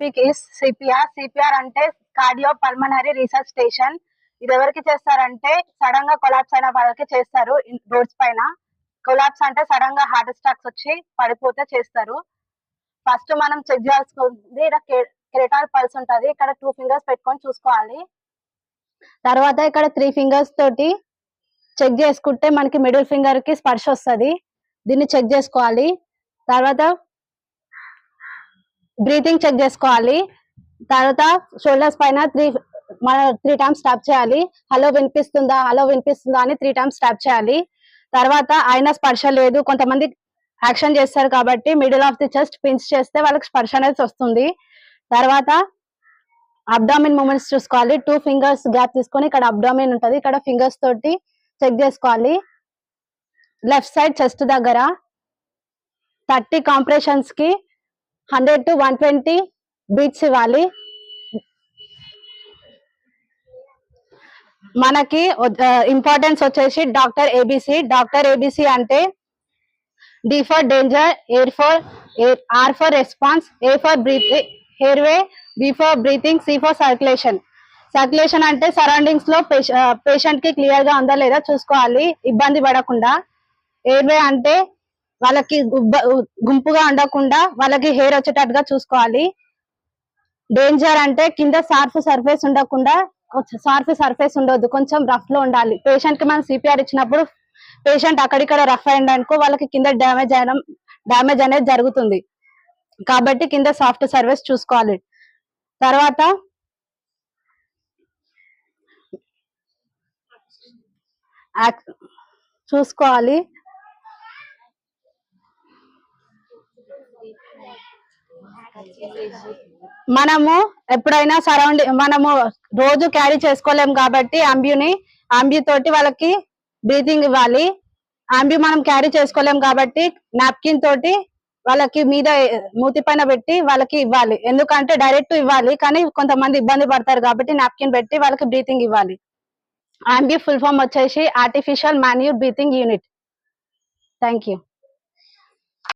Topic is CPR CPR అంటే cardio pulmonary research station. ఇది ఎవరికి చేస్తారంటే సడన్గా కొలాప్స్ అయిన వాళ్ళకి చేస్తారు రోడ్స్ పైన. కొలాప్స్ అంటే సడన్గా హార్ట్ అటాక్స్ వచ్చి పడిపోతే చేస్తారు. ఫస్ట్ మనం చెక్ చేయాల్సింది ఇక్కడ కెరటాల్ పల్స్ ఉంటది. ఇక్కడ టూ ఫింగర్స్ పెట్టుకొని చూసుకోవాలి. తర్వాత ఇక్కడ త్రీ ఫింగర్స్ తోటి చెక్ చేసుకుంటే మనకి మిడిల్ ఫింగర్కి స్పర్శ వస్తది. దీన్ని చెక్ చేసుకోవాలి. తర్వాత బ్రీతింగ్ చెక్ చేసుకోవాలి. తర్వాత షోల్డర్స్ పైన త్రీ మన త్రీ టైమ్స్ స్టాప్ చేయాలి. హలో వినిపిస్తుందా? హలో వినిపిస్తుందా అని త్రీ టైమ్స్ స్టాప్ చేయాలి. తర్వాత ఆయన స్పర్శ లేదు. కొంతమంది యాక్షన్ చేస్తారు కాబట్టి middle of the chest pins చేస్తే వాళ్ళకి స్పర్శ అనేది వస్తుంది. తర్వాత అబ్డామిన్ మూమెంట్స్ చూసుకోవాలి. టూ ఫింగర్స్ గ్యాప్ తీసుకొని ఇక్కడ అబ్డామిన్ ఉంటుంది. ఇక్కడ ఫింగర్స్ తోటి చెక్ చేసుకోవాలి. లెఫ్ట్ సైడ్ చెస్ట్ దగ్గర థర్టీ కాంప్రెషన్స్కి hundred to one twenty beats ఇవ్వాలి. మనకి ఇంపార్టెన్స్ వచ్చేసి డాక్టర్ ఏబిసి డాక్టర్ ఏబిసి అంటే D for danger air for R for response A for breath airway B for breathing C for circulation circulation అంటే సరౌండింగ్స్లో పేషెంట్కి క్లియర్గా ఉందా లేదా చూసుకోవాలి. ఇబ్బంది పడకుండా. ఎయిర్వే అంటే వాళ్ళకి గుబ్బ- గుంపుగా ఉండకుండా వాళ్ళకి హెయిర్ వచ్చేటట్టుగా చూసుకోవాలి. డేంజర్ అంటే కింద సార్ఫ్ సర్ఫేస్ ఉండకుండా సార్ఫ్ సర్ఫేస్ ఉండొద్దు. కొంచెం రఫ్లో ఉండాలి. పేషెంట్కి మనం సిపిఆర్ ఇచ్చినప్పుడు పేషెంట్ అక్కడిక్కడ రఫ్ అయింది అనుకో వాళ్ళకి కింద డ్యామేజ్ అయ్యడం డ్యామేజ్ అనేది జరుగుతుంది. కాబట్టి కింద సాఫ్ట్ సర్వీస్ చూసుకోవాలి. తర్వాత చూసుకోవాలి. మనము ఎప్పుడైనా సరౌండింగ్ మనము రోజు క్యారీ చేసుకోలేం కాబట్టి అంబ్యూని అంబ్యూ తోటి వాళ్ళకి బ్రీతింగ్ ఇవ్వాలి. అంబ్యూ మనం క్యారీ చేసుకోలేం కాబట్టి నాప్కిన్ తోటి వాళ్ళకి మీద మూతి పైన పెట్టి వాళ్ళకి ఇవ్వాలి. ఎందుకంటే డైరెక్ట్ ఇవ్వాలి కానీ కొంతమంది ఇబ్బంది పడతారు కాబట్టి నాప్కిన్ పెట్టి వాళ్ళకి బ్రీతింగ్ ఇవ్వాలి. అంబ్యూ ఫుల్ ఫామ్ వచ్చేసి artificial manual breathing unit. Thank you